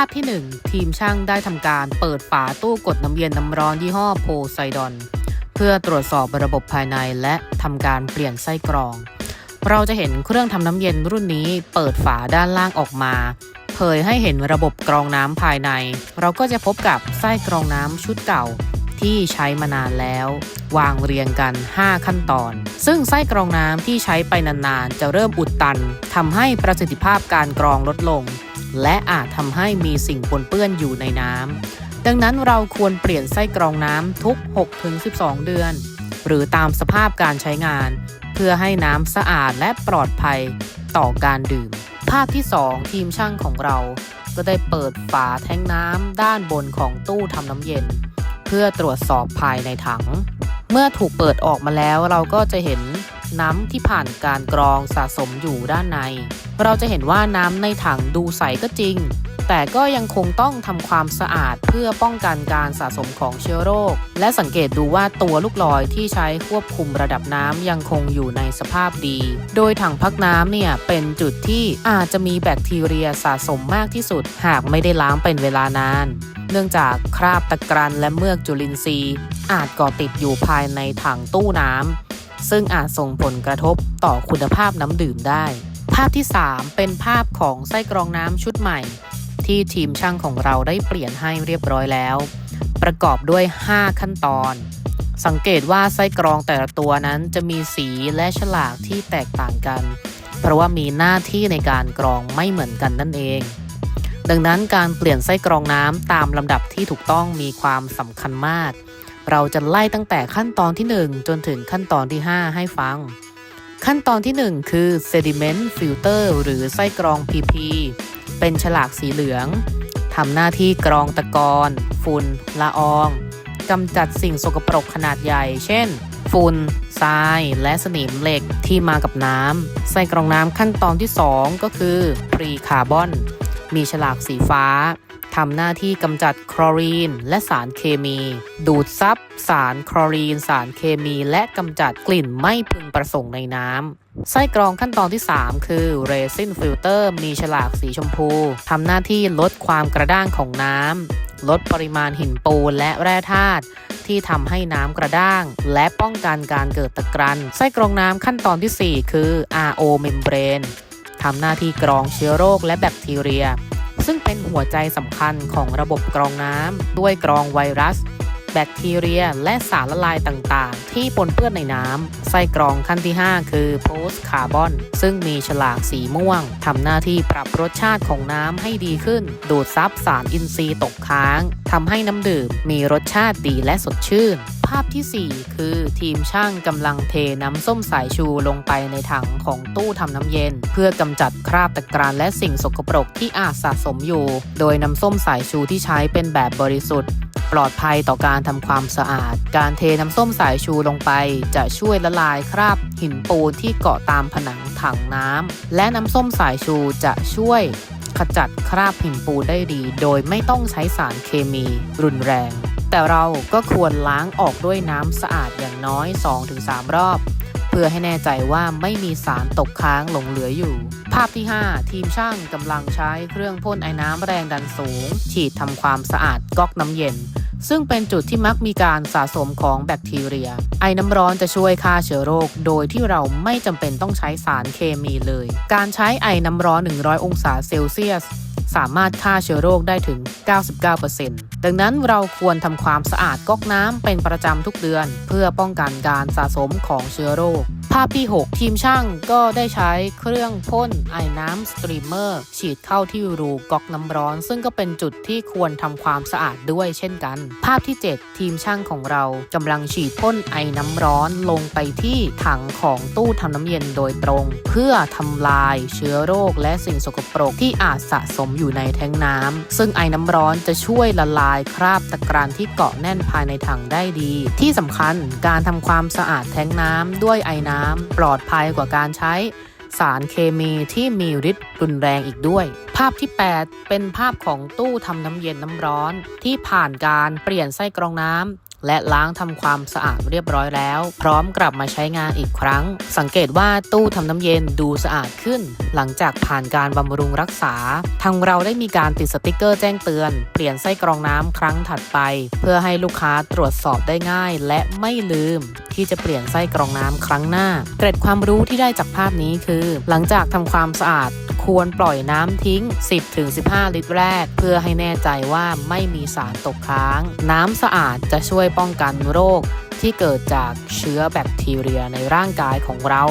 าพที่ 1 ทีมช่างได้ทำการเปิดฝาตู้กดน้ำเย็นน้ำร้อนยี่ห้อโพไซดอน เพื่อตรวจสอบระบบภายในและทำการเปลี่ยนไส้กรอง เราจะเห็นเครื่องทำน้ำเย็นรุ่นนี้เปิดฝาด้านล่างออกมาเผยให้เห็นระบบกรองน้ำภายใน เราก็จะพบกับไส้กรองน้ำชุดเก่าที่ใช้มานานแล้ว วางเรียงกัน 5 ขั้นตอน ซึ่งไส้กรองน้ำที่ใช้ไปนานๆ จะเริ่มอุดตันทำให้ประสิทธิภาพการกรองลดลง และอาจทำให้มีสิ่งปนเปื้อนอยู่ในน้ำ ดังนั้นเราควรเปลี่ยนไส้กรองน้ำทุก 6-12 เดือน หรือตามสภาพการใช้งาน เพื่อให้น้ำสะอาดและปลอดภัยต่อการดื่ม ภาพที่ 2 ทีมช่างของเรา ก็ได้เปิดฝาแท้งน้ำด้านบนของตู้ทำน้ำเย็น เพื่อตรวจสอบภายในถัง เมื่อถูกเปิดออกมาแล้วเราก็จะเห็น น้ำที่ผ่านการกรองสะสมอยู่ด้านใน เราจะเห็นว่าน้ำในถังดูใสก็จริง แต่ก็ยังคงต้องทำความสะอาดเพื่อป้องกันการสะสมของเชื้อโรค และสังเกตดูว่าตัวลูกลอยที่ใช้ควบคุมระดับน้ำยังคงอยู่ในสภาพดี โดยถังพักน้ำเนี่ยเป็นจุดที่อาจจะมีแบคทีเรียสะสมมากที่สุด หากไม่ได้ล้างเป็นเวลานานเนื่องจากคราบตะกรันและเมือกจุลินทรีย์ อาจก่อติดอยู่ภายในถังตู้น้ำ ซึ่งอาจส่งผลกระทบต่อคุณภาพน้ำดื่มได้ ภาพที่ 3 เป็นภาพของไส้กรองน้ำชุดใหม่ ที่ทีมช่างของเราได้เปลี่ยนให้เรียบร้อยแล้ว ประกอบด้วย 5 ขั้นตอน สังเกตว่าไส้กรองแต่ละตัวนั้นจะมีสีและฉลากที่แตกต่างกัน เพราะว่ามีหน้าที่ในการกรองไม่เหมือนกันนั่นเองดังนั้นการเปลี่ยนไส้กรองน้ำตามลำดับที่ถูกต้องมีความสำคัญมาก เราจะไล่ตั้งแต่ขั้นตอนที่ 1 จนถึงขั้นตอนที่ 5 ให้ฟัง ขั้นตอนที่ 1 คือ sediment filter หรือไส้กรอง PP เป็นฉลากสีเหลืองทำหน้าที่กรองตะกอนฝุ่นละอองกำจัดสิ่งสกปรกขนาดใหญ่ เช่น ฝุ่น ทราย และสนิมเหล็กที่มากับน้ำ ไส้กรองน้ำขั้นตอนที่ 2 ก็คือ pre carbon มีฉลากสีฟ้าทำหน้าที่กำจัดคลอรีนและสารเคมี ดูดซับสารคลอรีน สารเคมี และกำจัดกลิ่นไม่พึงประสงค์ในน้ำไส้กรองขั้นตอนที่ 3 คือ resin filter มีฉลากสีชมพูทำหน้าที่ลดความกระด้างของน้ำลดปริมาณหินปูนและแร่ธาตุที่ทำให้น้ำกระด้าง และป้องกันการเกิดตะกรันไส้กรองน้ำขั้นตอนทีสี่4 คือ RO membrane ทำหน้าที่กรองเชื้อโรคและแบคทีเรีย ซึ่งเป็นหัวใจสำคัญของระบบกรองน้ำด้วยกรองไวรัส แบคทีเรีย และสารละลายต่างๆ ที่ปนเปื้อนในน้ำไส้กรองขั้นที่ 5 คือ post carbon ซึ่งมีฉลากสีม่วงทำหน้าที่ปรับรสชาติของน้ำให้ดีขึ้น ดูดซับสารอินทรีย์ตกค้างทำให้น้ำดื่มมีรสชาติดีและสดชื่น ภาพทีสี่4 คือทีมช่างกำลังเทน้ำส้มสายชูลงไปในถังของตู้ทำน้ำเย็น เพื่อกำจัดคราบตะกรันและสิ่งสกปรกที่อาจสะสมอยู่ โดยน้ำส้มสายชูที่ใช้เป็นแบบบริสุทธิ์ ปลอดภัยต่อการทำความสะอาด การเทน้ำส้มสายชูลงไป จะช่วยละลายคราบหินปูนที่เกาะตามผนังถังน้ำและน้ำส้มสายชูจะช่วยขจัดคราบหินปูนได้ดี โดยไม่ต้องใช้สารเคมีรุนแรง แต่เราก็ควรล้างออกด้วยน้ำสะอาดอย่างน้อย 2-3 รอบ เพื่อให้แน่ใจว่าไม่มีสารตกค้างหลงเหลืออยู่ ภาพที่ 5 ทีมช่างกำลังใช้เครื่องพ่นไอ้น้ำแรงดันสูง ฉีดทำความสะอาดก๊อกน้ำเย็น ซึ่งเป็นจุดที่มักมีการสะสมของแบคทีเรีย ไอ้น้ำร้อนจะช่วยฆ่าเชื้อโรค โดยที่เราไม่จำเป็นต้องใช้สารเคมีเลย การใช้ไอ้น้ำร้อน 100 องศาเซลเซียสสามารถฆ่าเชื้อโรคได้ถึง 99%ดังนั้นเราควรทำความสะอาดก๊อกน้ำเป็นประจำทุกเดือน เพื่อป้องกันการสะสมของเชื้อโรค ภาพที่ 6 ทีมช่างก็ได้ใช้เครื่องพ่นไอ้น้ำสตรีมเมอร์ฉีดเข้าที่รูก๊อกน้ำร้อน ซึ่งก็เป็นจุดที่ควรทำความสะอาดด้วยเช่นกัน ภาพที่ 7 ทีมช่างของเรากำลังฉีดพ่นไอ้น้ำร้อนลงไปที่ถังของตู้ทำน้ำเย็นโดยตรง เพื่อทำลายเชื้อโรคและสิ่งสกปรกที่อาจสะสมอยู่ในแทงน้ำซึ่งไอ้น้ำร้อนจะช่วยละลายคราบตะกรันที่เกาะแน่นภายในถังได้ดี ที่สำคัญการทำความสะอาดแทงน้ำด้วยไอ้น้ำปลอดภัยกว่าการใช้สารเคมีที่มีฤทธิ์รุนแรงอีกด้วย ภาพที่ 8 เป็นภาพของตู้ทำน้ำเย็นน้ำร้อน ที่ผ่านการเปลี่ยนไส้กรองน้ำและล้างทำความสะอาดเรียบร้อยแล้ว พร้อมกลับมาใช้งานอีกครั้ง สังเกตว่าตู้ทำน้ำเย็นดูสะอาดขึ้น หลังจากผ่านการบำรุงรักษา ทางเราได้มีการติดสติกเกอร์แจ้งเตือน เปลี่ยนไส้กรองน้ำครั้งถัดไป เพื่อให้ลูกค้าตรวจสอบได้ง่ายและไม่ลืม ที่จะเปลี่ยนไส้กรองน้ำครั้งหน้า เกร็ดความรู้ที่ได้จากภาพนี้คือ หลังจากทำความสะอาดควรปล่อยน้ำทิ้ง 10-15 ลิตรแรก เพื่อให้แน่ใจว่าไม่มีสารตกค้าง น้ำสะอาดจะช่วยป้องกันโรคที่เกิดจากเชื้อแบคทีเรียในร่างกายของเรา